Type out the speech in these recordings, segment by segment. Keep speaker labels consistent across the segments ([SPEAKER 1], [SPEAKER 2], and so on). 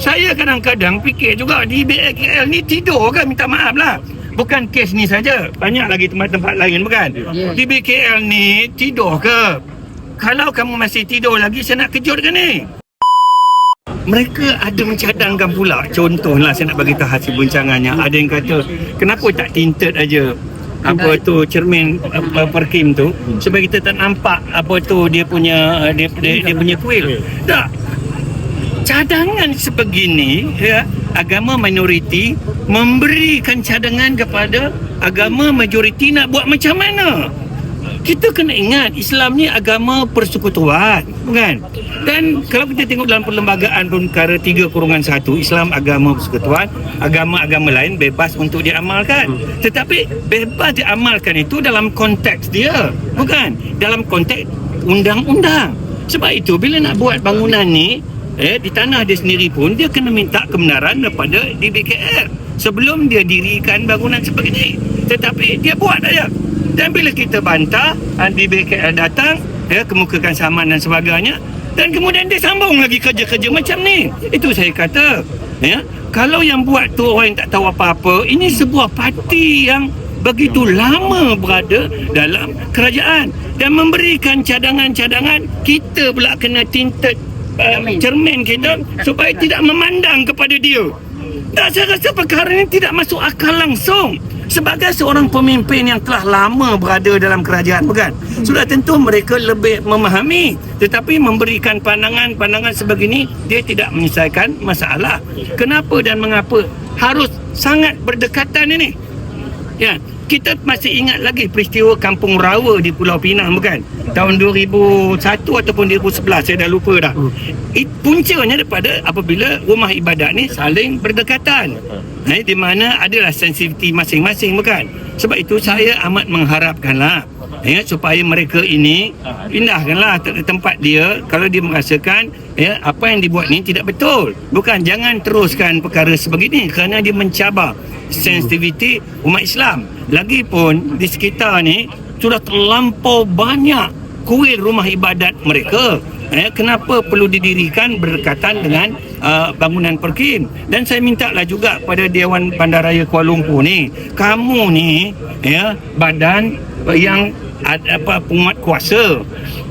[SPEAKER 1] Saya kadang-kadang fikir juga di BKL ni tidur ke minta maaf lah. Bukan kes ni saja. Banyak lagi tempat-tempat lain bukan?
[SPEAKER 2] Ya.
[SPEAKER 1] Di BKL ni tidur ke? Kalau kamu masih tidur lagi saya nak kejut ke ni? Mereka ada mencadangkan pula Contohlah saya nak bagi tahu hasil bincangannya Ada yang kata Kenapa tak tinted aja apa tu cermin apa, perkim tu supaya kita tak nampak apa tu dia punya dia, dia, dia punya kuil tak cadangan sebegini ya agama minoriti memberikan cadangan kepada agama majoriti nak buat macam mana? Kita kena ingat Islam ni agama persekutuan bukan? Dan kalau kita tengok dalam perlembagaan perkara 3 kurungan 1 Islam agama persekutuan agama-agama lain bebas untuk diamalkan. Tetapi bebas diamalkan itu dalam konteks dia bukan? Dalam konteks undang-undang. Sebab itu bila nak buat bangunan ni eh di tanah dia sendiri pun dia kena minta kebenaran daripada DBKR sebelum dia dirikan bangunan sebegini tetapi dia buat aja. Dan bila kita bantah ah, DBKR datang ya kemukakan saman dan sebagainya dan kemudian dia sambung lagi kerja-kerja macam ni. Itu saya kata ya. Kalau yang buat tu orang yang tak tahu apa-apa ini sebuah parti yang begitu lama berada dalam kerajaan dan memberikan cadangan-cadangan kita pula kena tinted cermin. Kita supaya tidak memandang kepada dia. Tak saya rasa perkara ini tidak masuk akal langsung. Sebagai seorang pemimpin yang telah lama berada dalam kerajaan bukan? Sudah tentu mereka lebih memahami tetapi memberikan pandangan-pandangan sebegini dia tidak menyelesaikan masalah. Kenapa dan mengapa harus sangat berdekatan ini Ya, kita masih ingat lagi peristiwa Kampung Rawa di Pulau Pinang bukan? Tahun 2001 ataupun 2011 saya dah lupa dah. It, puncanya daripada apabila rumah ibadat ni saling berdekatan. Eh, di mana adalah sensitiviti masing-masing bukan? Sebab itu saya amat mengharapkanlah ya supaya mereka ini pindahkanlah tempat dia kalau dia merasakan ya apa yang dibuat ni tidak betul. Bukan jangan teruskan perkara sebegini kerana dia mencabar sensitiviti umat Islam. Lagipun di sekitar ni sudah terlampau banyak kuil rumah ibadat mereka eh, kenapa perlu didirikan berdekatan dengan uh, bangunan perkim dan saya minta lah juga pada Dewan Bandaraya Kuala Lumpur ni kamu ni ya badan yang ada apa penguat kuasa.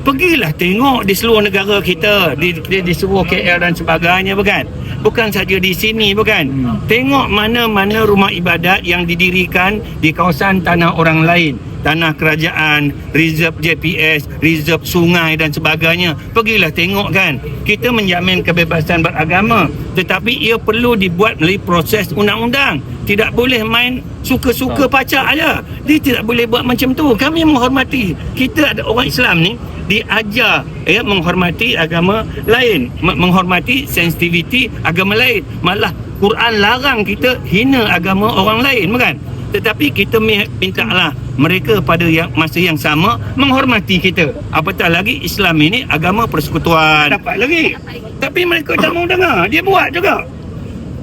[SPEAKER 1] Pergilah tengok di seluruh negara kita di, di, di seluruh KL dan sebagainya bukan? Bukan saja di sini bukan? Tengok mana-mana rumah ibadat yang didirikan di kawasan tanah orang lain tanah kerajaan, reserve JPS, reserve sungai dan sebagainya. Pergilah tengok kan. Kita menjamin kebebasan beragama tetapi ia perlu dibuat melalui proses undang-undang. Tidak boleh main suka-suka pacak aja. Dia tidak boleh buat macam tu. Kami menghormati. Kita ada orang Islam ni diajar ya menghormati agama lain, menghormati sensitiviti agama lain. Malah Quran larang kita hina agama orang lain bukan? Tetapi kita mi- minta lah mereka pada yang masa yang sama menghormati kita. Apatah lagi Islam ini agama persekutuan. Dapat lagi. Tapi mereka tak mau dengar. Dia buat juga.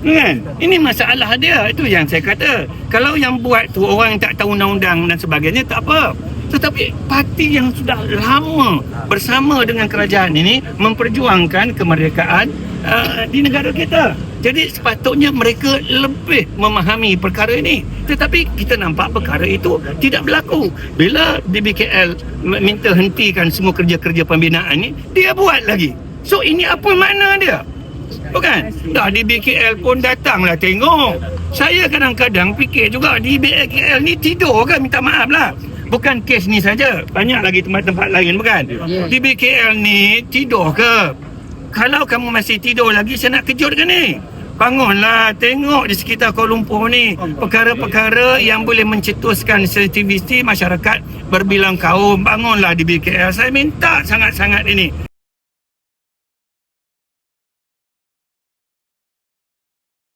[SPEAKER 1] Kan? Ini masalah dia. Itu yang saya kata. Kalau yang buat tu orang yang tak tahu undang-undang dan sebagainya tak apa. Tetapi parti yang sudah lama bersama dengan kerajaan ini memperjuangkan kemerdekaan uh, di negara kita. Jadi sepatutnya mereka lebih memahami perkara ini. Tetapi kita nampak perkara itu tidak berlaku. Bila DBKL minta hentikan semua kerja-kerja pembinaan ini, dia buat lagi. So ini apa makna dia? Bukan? Dah di BKL pun datanglah tengok. Saya kadang-kadang fikir juga di BKL ni tidur ke minta maaf lah. Bukan kes ni saja. Banyak lagi tempat-tempat lain bukan?
[SPEAKER 2] Ya.
[SPEAKER 1] Di BKL ni tidur ke? Kalau kamu masih tidur lagi saya nak kejut ke ni? Bangunlah, tengok di sekitar Kuala Lumpur ni perkara-perkara yang boleh mencetuskan sensitiviti masyarakat berbilang kaum. Bangunlah di BKL. Saya minta sangat-sangat ini.